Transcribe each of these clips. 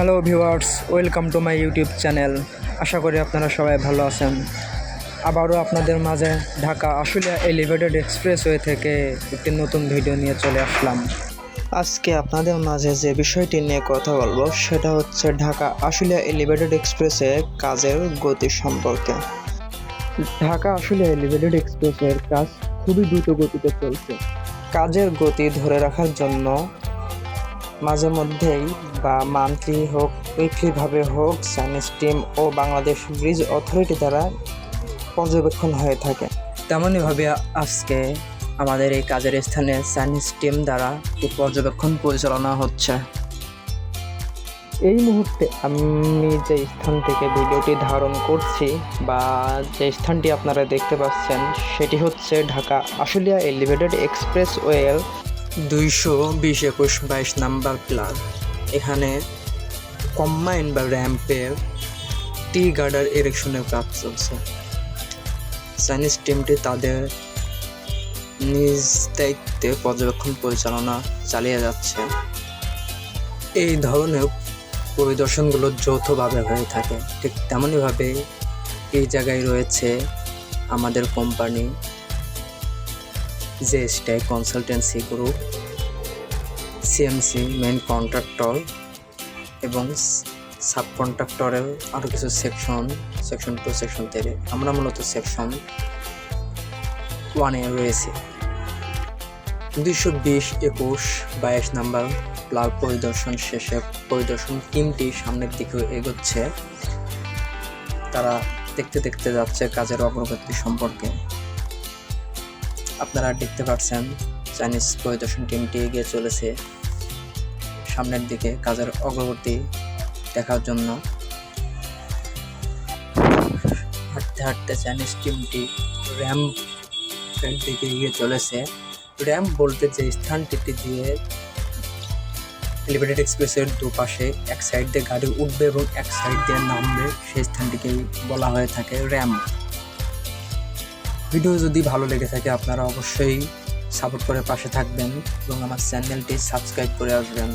Hello viewers, welcome to my YouTube channel. আশা করি আপনারা সবাই ভালো আছেন। আবারও আপনাদের মাঝে ঢাকা আশুলিয়া এলিভেটেড এক্সপ্রেসওয়ে থেকে একটি নতুন ভিডিও নিয়ে চলে আসলাম। আজকে আপনাদের মাঝে যে বিষয়টি নিয়ে কথা বলব, সেটা হচ্ছে ঢাকা আশুলিয়া এলিভেটেড এক্সপ্রেসে কাজের গতি সম্পর্কে। ঢাকা আশুলিয়া এলিভেটেড এক্সপ্রেসের কাজ খুবই দ্রুত গতিতে চলছে। কাজের গতি ধরে রাখার জন্য মাঝে মধ্যেই বা মান্থলি হোক উইকলিভাবে হোক সাইনিজ টিম ও বাংলাদেশ ব্রিজ অথরিটি দ্বারা পর্যবেক্ষণ হয়ে থাকে। তেমনইভাবে আজকে আমাদের এই কাজের স্থানে চাইনিজ টিম দ্বারা একটি পর্যবেক্ষণ পরিচালনা হচ্ছে। এই মুহূর্তে আমি যে স্থান থেকে ভিডিওটি ধারণ করছি বা যে স্থানটি আপনারা দেখতে পাচ্ছেন, সেটি হচ্ছে Dhaka Ashulia elevated expressway দুইশো বিশ একুশ বাইশ নাম্বার প্লাগ। এখানে কম্বাইন বা র্যাম্পের টি গার্ডার এরেকশনের কাজ চলছে। চাইনিজ টিমটি তাদের নিজ দায়িত্বে পর্যবেক্ষণ পরিচালনা চালিয়ে যাচ্ছে। এই ধরনের পরিদর্শনগুলো যৌথভাবে হয়ে থাকে। ঠিক তেমনইভাবে এই জায়গায় রয়েছে আমাদের company স্টাই consultancy group, CMC main contractor এবং সাব কন্ট্রাক্টরের আরও কিছু section section two, section three. আমরা মূলত সেকশন ওয়ানে রয়েছে। দুইশো বিশ একুশ বাইশ নাম্বার প্লাগ পরিদর্শন শেষে পরিদর্শন টিমটি সামনের দিকে এগোচ্ছে। তারা দেখতে দেখতে যাচ্ছে কাজের অগ্রগতি সম্পর্কে। আপনারা দেখতে পাচ্ছেন চাইনিজ পরিদর্শন টিমটি এগিয়ে চলেছে সামনের দিকে কাজের অগ্রগতি দেখার জন্য। হাঁটতে হাঁটতে চাইনিজ টিমটি র্যাম্প দিকে এগিয়ে চলেছে। র্যাম্প বলতে যে স্থানটিতে দিয়ে এলিভেটেড এক্সপ্রেসের দুপাশে এক সাইড দিয়ে গাড়ি উঠবে এবং এক সাইড দিয়ে নামবে, সেই স্থানটিকেই বলা হয়ে থাকে র্যাম্প ভিডিও যদি ভালো লেগে থাকে, আপনারা অবশ্যই সাপোর্ট করে পাশে থাকবেন এবং আমার চ্যানেলটি সাবস্ক্রাইব করে আসবেন।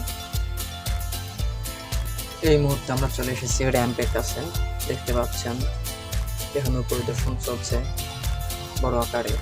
এই মুহূর্তে আমরা চলে এসেছি র্যাম্পের কাছে। দেখতে পাচ্ছেন এখানেও পরিদর্শন চলছে বড় আকারে।